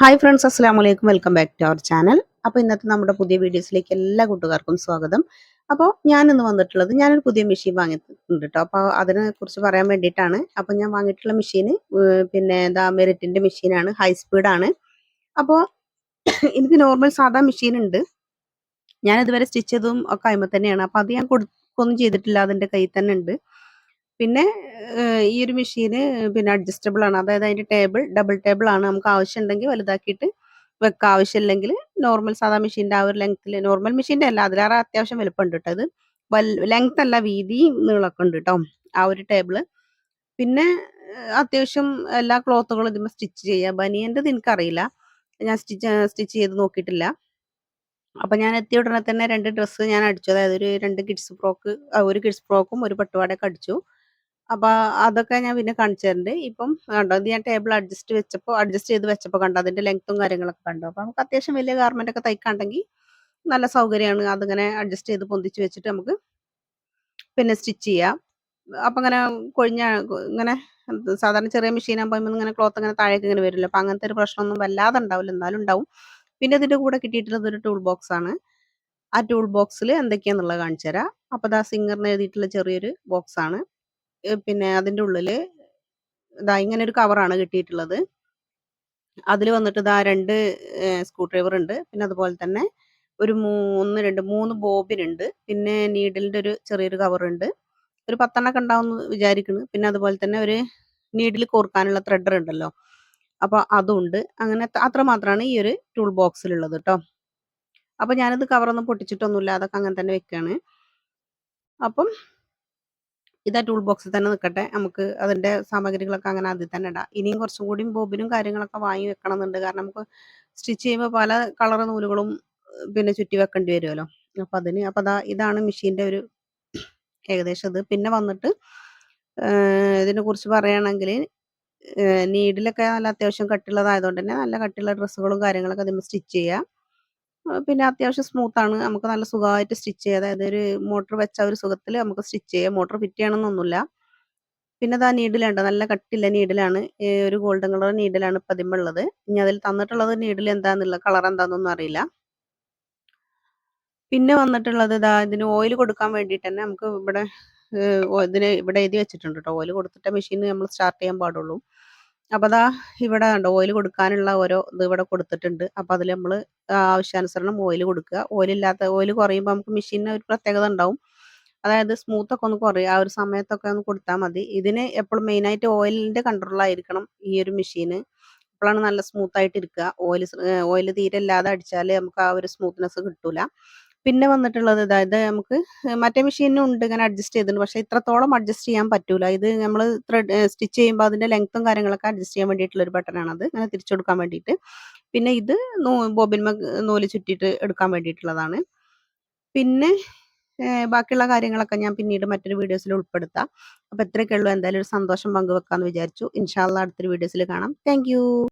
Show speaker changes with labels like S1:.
S1: Hi friends അസ്സാം വലൈക്കും welcome back to our channel അപ്പോൾ ഇന്നത്തെ നമ്മുടെ പുതിയ വീഡിയോസിലേക്ക് എല്ലാ കൂട്ടുകാർക്കും സ്വാഗതം. അപ്പോൾ ഞാൻ ഇന്ന് വന്നിട്ടുള്ളത് ഞാനൊരു പുതിയ മെഷീൻ വാങ്ങിയിട്ടുണ്ട് കേട്ടോ അപ്പോൾ അതിനെക്കുറിച്ച് പറയാൻ വേണ്ടിയിട്ടാണ്. അപ്പോൾ ഞാൻ വാങ്ങിയിട്ടുള്ള മെഷീൻ പിന്നെ എന്താ മെറിറ്റിന്റെ മെഷീനാണ് ഹൈ സ്പീഡാണ് അപ്പോൾ എനിക്ക് നോർമൽ സാധാ മെഷീൻ ഉണ്ട്. ഞാൻ ഇതുവരെ സ്റ്റിച്ച് ചെയ്തതും ഒക്കെ അയിമ തന്നെയാണ്. അപ്പോൾ അത് ഞാൻ കൊടുക്കൊന്നും ചെയ്തിട്ടില്ല. അതിന്റെ കയ്യിൽ തന്നെ ഉണ്ട്. പിന്നെ ഈ ഒരു മെഷീന് പിന്നെ അഡ്ജസ്റ്റബിൾ ആണ് അതായത് അതിന്റെ ടേബിൾ ഡബിൾ ടേബിൾ ആണ് നമുക്ക് ആവശ്യമുണ്ടെങ്കിൽ വലുതാക്കിയിട്ട് വെക്കാം. ആവശ്യമില്ലെങ്കിൽ നോർമൽ സാധാ മെഷീന്റെ ആ ഒരു ലെങ്ത്തിൽ നോർമൽ മെഷീന്റെ അല്ല അതിലേറെ അത്യാവശ്യം വലുപ്പമുണ്ട് കേട്ടോ അത് വൽ ലെങ്ത് അല്ല വീതി നീളമൊക്കെ ഉണ്ട് കേട്ടോ ആ ഒരു ടേബിൾ. പിന്നെ അത്യാവശ്യം എല്ലാ ക്ലോത്തുകളും ഇതിന്മേൽ സ്റ്റിച്ച് ചെയ്യുക ബനിയന്റെത് എനിക്കറിയില്ല. ഞാൻ സ്റ്റിച്ച് സ്റ്റിച്ച് ചെയ്ത് നോക്കിയിട്ടില്ല. അപ്പൊ ഞാൻ എത്തിയ ഉടനെ തന്നെ രണ്ട് ഡ്രസ്സ് ഞാൻ അടിച്ചു. അതായത് ഒരു രണ്ട് കിഡ്സ് ഫ്രോക്ക് ഒരു കിഡ്സ് ഫ്രോക്കും ഒരു പട്ടുപാടൊക്കെ അടിച്ചു. അപ്പൊ അതൊക്കെ ഞാൻ പിന്നെ കാണിച്ചു തരുന്നുണ്ട് ഇപ്പം കണ്ടോ ഇത് ഞാൻ ടേബിൾ അഡ്ജസ്റ്റ് വെച്ചപ്പോൾ അഡ്ജസ്റ്റ് ചെയ്ത് വെച്ചപ്പോൾ കണ്ടോ അതിന്റെ ലെങ്ത്തും കാര്യങ്ങളൊക്കെ കണ്ടോ. അപ്പൊ നമുക്ക് അത്യാവശ്യം വലിയ ഗാർമെന്റ് ഒക്കെ തയ്ക്കാണ്ടെങ്കിൽ നല്ല സൗകര്യമാണ്. അതിങ്ങനെ അഡ്ജസ്റ്റ് ചെയ്ത് പൊന്തിച്ച് വെച്ചിട്ട് നമുക്ക് പിന്നെ സ്റ്റിച്ച് ചെയ്യാം. അപ്പൊ ഇങ്ങനെ കൊഴിഞ്ഞ ഇങ്ങനെ സാധാരണ ചെറിയ മെഷീൻ ആകുമ്പോൾ ഇങ്ങനെ ക്ലോത്ത് ഇങ്ങനെ താഴേക്ക് ഇങ്ങനെ വരില്ല അപ്പൊ അങ്ങനത്തെ ഒരു പ്രശ്നമൊന്നും വല്ലാതെ ഉണ്ടാവില്ല. എന്നാലും ഉണ്ടാവും. പിന്നെ ഇതിന്റെ കൂടെ കിട്ടിയിട്ടുള്ളത് ഒരു ടൂൾ ബോക്സ് ആണ്. ആ ടൂൾ ബോക്സിൽ എന്തൊക്കെയാന്നുള്ളത് കാണിച്ചു തരാം അപ്പോൾ ദാ സിംഗറിന് എഴുതിയിട്ടുള്ള ചെറിയൊരു ബോക്സ് ആണ്. പിന്നെ അതിന്റെ ഉള്ളിൽ ഇതാ ഇങ്ങനെ ഒരു കവറാണ് കിട്ടിയിട്ടുള്ളത്. അതിൽ വന്നിട്ട് ഇതാ രണ്ട് സ്ക്രൂ ഡ്രൈവർ ഉണ്ട് പിന്നെ അതുപോലെ തന്നെ ഒരു മൂന്ന് രണ്ട് മൂന്ന് ബോബിൻ ഉണ്ട് പിന്നെ നീഡിലിന്റെ ഒരു ചെറിയൊരു കവർ ഉണ്ട് ഒരു പത്തെണ്ണൊക്കെ ഉണ്ടാവും വിചാരിക്കുന്നു. പിന്നെ അതുപോലെ തന്നെ ഒരു നീഡിൽ കോർക്കാനുള്ള ത്രെഡർ ഉണ്ടല്ലോ അപ്പോൾ അതുണ്ട്. അങ്ങനെ അത്ര മാത്രമാണ് ഈ ഒരു ടൂൾ ബോക്സിൽ ഉള്ളത് കേട്ടോ. അപ്പോൾ ഞാനത് കവറൊന്നും പൊട്ടിച്ചിട്ടൊന്നുമില്ല. അതൊക്കെ അങ്ങനെ തന്നെ വെക്കുകയാണ് അപ്പം ഇതാ ടൂൾ ബോക്സിൽ തന്നെ നിൽക്കട്ടെ നമുക്ക് അതിന്റെ സാമഗ്രികളൊക്കെ അങ്ങനെ അതിൽ തന്നെ ഇടാം. ഇനിയും കുറച്ചും കൂടി ബോബിനും കാര്യങ്ങളൊക്കെ വാങ്ങി വെക്കണം എന്നുണ്ട് കാരണം നമുക്ക് സ്റ്റിച്ച് ചെയ്യുമ്പോൾ പല കളർ നൂലുകളും പിന്നെ ചുറ്റി വെക്കേണ്ടി വരുമല്ലോ. അപ്പം അതിന് അപ്പം അതാ ഇതാണ് മെഷീന്റെ ഒരു ഏകദേശം ഇത്. പിന്നെ വന്നിട്ട് ഇതിനെ കുറിച്ച് പറയുകയാണെങ്കിൽ നീഡിലൊക്കെ നല്ല അത്യാവശ്യം കട്ടിയുള്ളതായതുകൊണ്ട് തന്നെ നല്ല കട്ടിയുള്ള ഡ്രസ്സുകളും കാര്യങ്ങളൊക്കെ അതിന് സ്റ്റിച്ച് ചെയ്യാം പിന്നെ അത്യാവശ്യം സ്മൂത്ത് ആണ്. നമുക്ക് നല്ല സുഖമായിട്ട് സ്റ്റിച്ച് ചെയ്യാം. അതായത് ഒരു മോട്ടർ വെച്ച ഒരു സുഖത്തിൽ നമുക്ക് സ്റ്റിച്ച് ചെയ്യാം. മോട്ടർ ഫിറ്റ് ചെയ്യണമെന്നൊന്നുമില്ല. പിന്നെ അതാ നീഡിലുണ്ട് നല്ല കട്ടില്ല നീഡിലാണ് ഒരു ഗോൾഡൻ കളർ നീഡിലാണ് ഇപ്പം ഉള്ളത് ഇനി അതിൽ തന്നിട്ടുള്ളത് നീഡിൽ എന്താന്നുള്ള കളർ എന്താണെന്നൊന്നും അറിയില്ല. പിന്നെ വന്നിട്ടുള്ളത് ഇതാ ഇതിന് ഓയിൽ കൊടുക്കാൻ വേണ്ടിയിട്ട് തന്നെ നമുക്ക് ഇവിടെ ഇതിന് ഇവിടെ എഴുതി വെച്ചിട്ടുണ്ട് കേട്ടോ ഓയിൽ കൊടുത്തിട്ട് മെഷീൻ നമ്മൾ സ്റ്റാർട്ട് ചെയ്യാൻ പാടുള്ളൂ. അപ്പോൾ അതാ ഇവിടെ കണ്ടോ ഓയിൽ കൊടുക്കാനുള്ള ഓരോ ഇത് ഇവിടെ കൊടുത്തിട്ടുണ്ട്. അപ്പോൾ അതിൽ നമ്മൾ ആവശ്യാനുസരണം ഓയിൽ കൊടുക്കുക. ഓയിലില്ലാത്ത ഓയിൽ കുറയുമ്പോൾ നമുക്ക് മെഷീനിന് ഒരു പ്രത്യേകത ഉണ്ടാവും. അതായത് സ്മൂത്ത് ഒക്കെ ഒന്ന് കുറയും. ആ ഒരു സമയത്തൊക്കെ ഒന്ന് കൊടുത്താൽ മതി. ഇതിന് എപ്പോഴും മെയിനായിട്ട് ഓയിലിന്റെ കൺട്രോളായിരിക്കണം ഈ ഒരു മെഷീന് അപ്പോഴാണ് നല്ല സ്മൂത്ത് ആയിട്ട് ഇരിക്കുക. ഓയിൽ ഓയിൽ തീരെ ഇല്ലാതെ അടിച്ചാൽ നമുക്ക് ആ ഒരു സ്മൂത്ത്നെസ് കിട്ടൂല. പിന്നെ വന്നിട്ടുള്ളത് അതായത് നമുക്ക് മറ്റേ മെഷീനും ഉണ്ട് ഇങ്ങനെ അഡ്ജസ്റ്റ് ചെയ്തിട്ടുണ്ട്. പക്ഷേ ഇത്രത്തോളം അഡ്ജസ്റ്റ് ചെയ്യാൻ പറ്റൂല. ഇത് നമ്മൾ ത്രെഡ് സ്റ്റിച്ച് ചെയ്യുമ്പോൾ അതിന്റെ ലെങ്ത്തും കാര്യങ്ങളൊക്കെ അഡ്ജസ്റ്റ് ചെയ്യാൻ വേണ്ടിയിട്ടുള്ള ഒരു ബട്ടനാണ് അത്. അങ്ങനെ തിരിച്ചു കൊടുക്കാൻ വേണ്ടിയിട്ട്. പിന്നെ ഇത് ബോബിന്മ നൂൽ ചുറ്റിയിട്ട് എടുക്കാൻ വേണ്ടിയിട്ടുള്ളതാണ്. പിന്നെ ബാക്കിയുള്ള കാര്യങ്ങളൊക്കെ ഞാൻ പിന്നീട് മറ്റൊരു വീഡിയോസിൽ ഉൾപ്പെടുത്താം. അപ്പോൾ ഇത്രയൊക്കെ ഉള്ളൂ. എന്തായാലും ഒരു സന്തോഷം പങ്കുവെക്കാമെന്ന് വിചാരിച്ചു. ഇൻഷാല്ല അടുത്തൊരു വീഡിയോസിൽ കാണാം. താങ്ക്